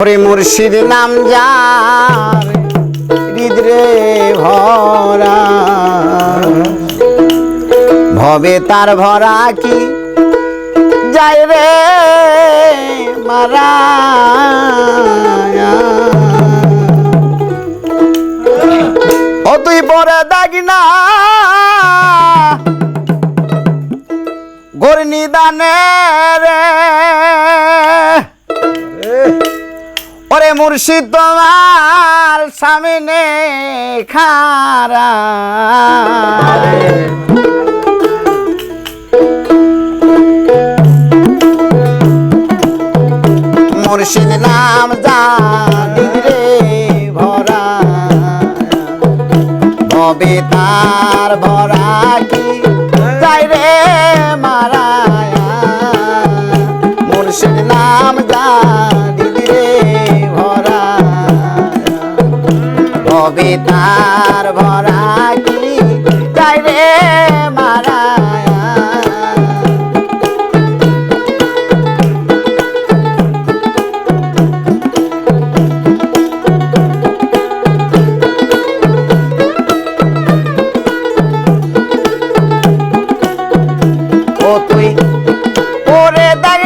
ওরে মুর্শিদ নাম যার হৃদরে ভরা। ভবে তার ভরা কি? যায় রে মারা। ও তুই পরে দাগি না। গোর নিদানে রে মুর্শিদ তোমার সামনে খারা মুর্শিদ নাম জানি রে ভরা। তার ভরা কি যাই রে মারায়া। মুর্শিদ নাম জানি ভবে তার ভরা কি যাই রে ও তুই ওরে দেখ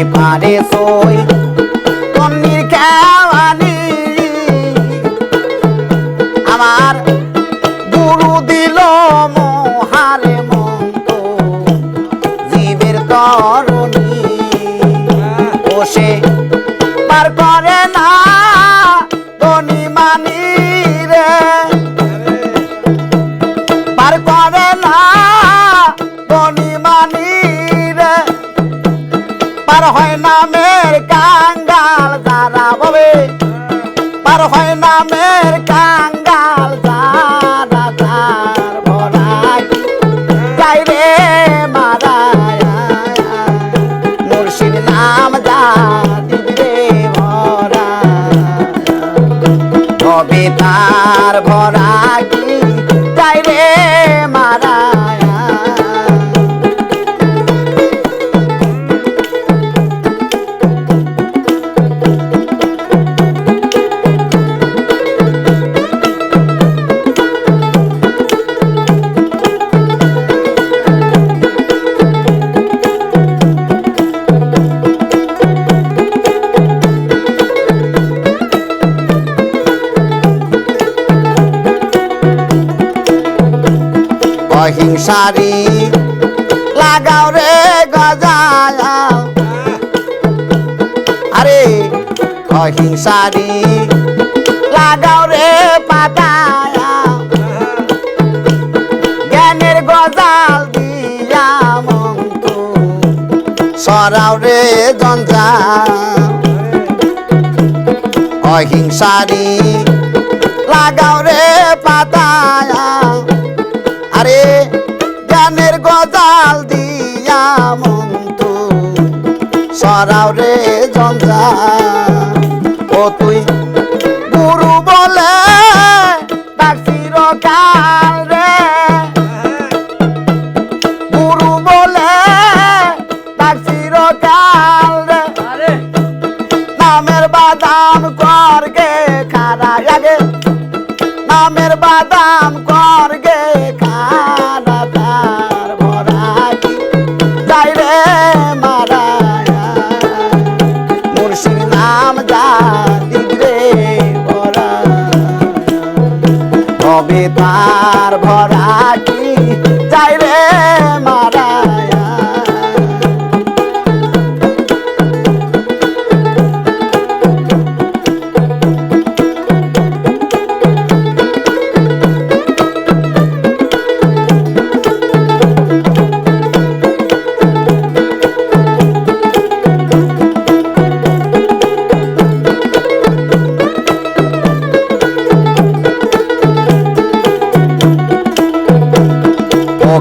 ওই পারে সই। তন্নির খেওয়ানি আমার গুরু দিল মহারে মন্ত জীবের পার হয় না মের কাঙ্গাল যারা ববে পার হয় না মের কাঙ্গাল তার মুর্শিদ নাম ভরা ভরা অহিংসারি। লাগাও রে গজাল আরে, অহিংসারি। লাগাও রে পাতায়। জ্ঞানের গজাল দিয়া মন্ত সরাও রে জঞ্জাল অহিংসারি। লাগাও রে পাতায়। আরে জ্ঞানের গজাল দিয়া মন্ত সরাও রে জঞ্জা ও তুই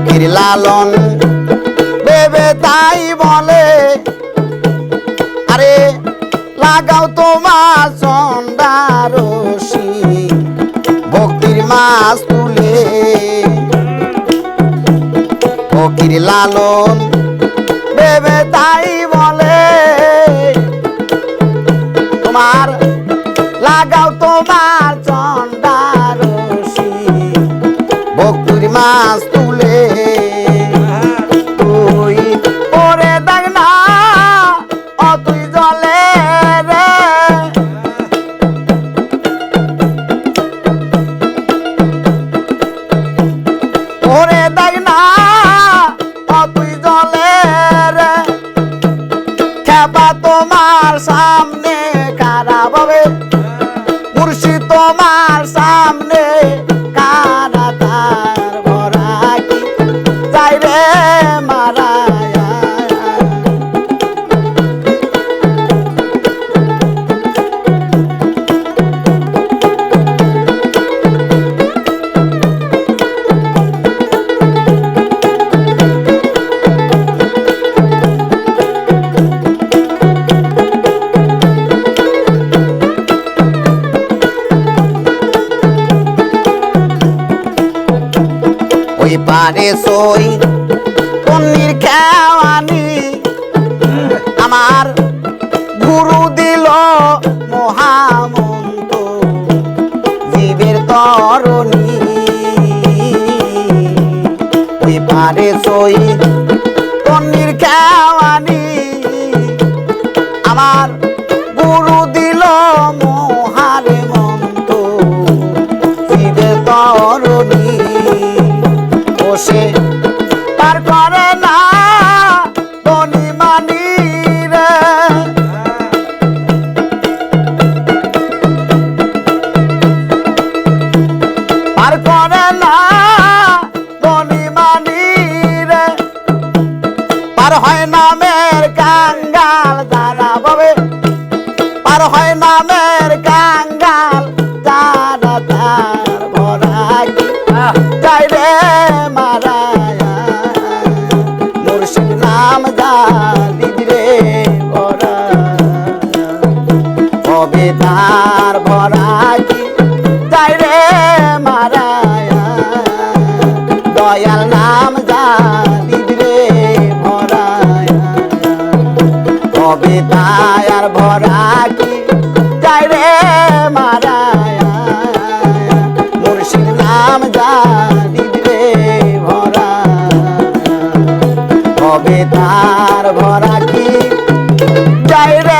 ফকির লালন। ভেবে তাই বলে, আরে, লাগাও তোমার চন্দারসি ভক্তির মাছ তুলে। ফকির লালন ভেবে তাই বলে, তোমার লাগাও তোমার চন্দারসি ভক্তির মাছ পারে নামের কাঙ্গাল যারা তার ভরা কি রে মারায়া। মুর্শিদ নাম জালি রে ভরা কবে তার ভরা কি রে মারায়া। দয়াল নাম জালি রে ভরায়া। কবে তার ভরা। কবে তার ভরা কি? যাই রে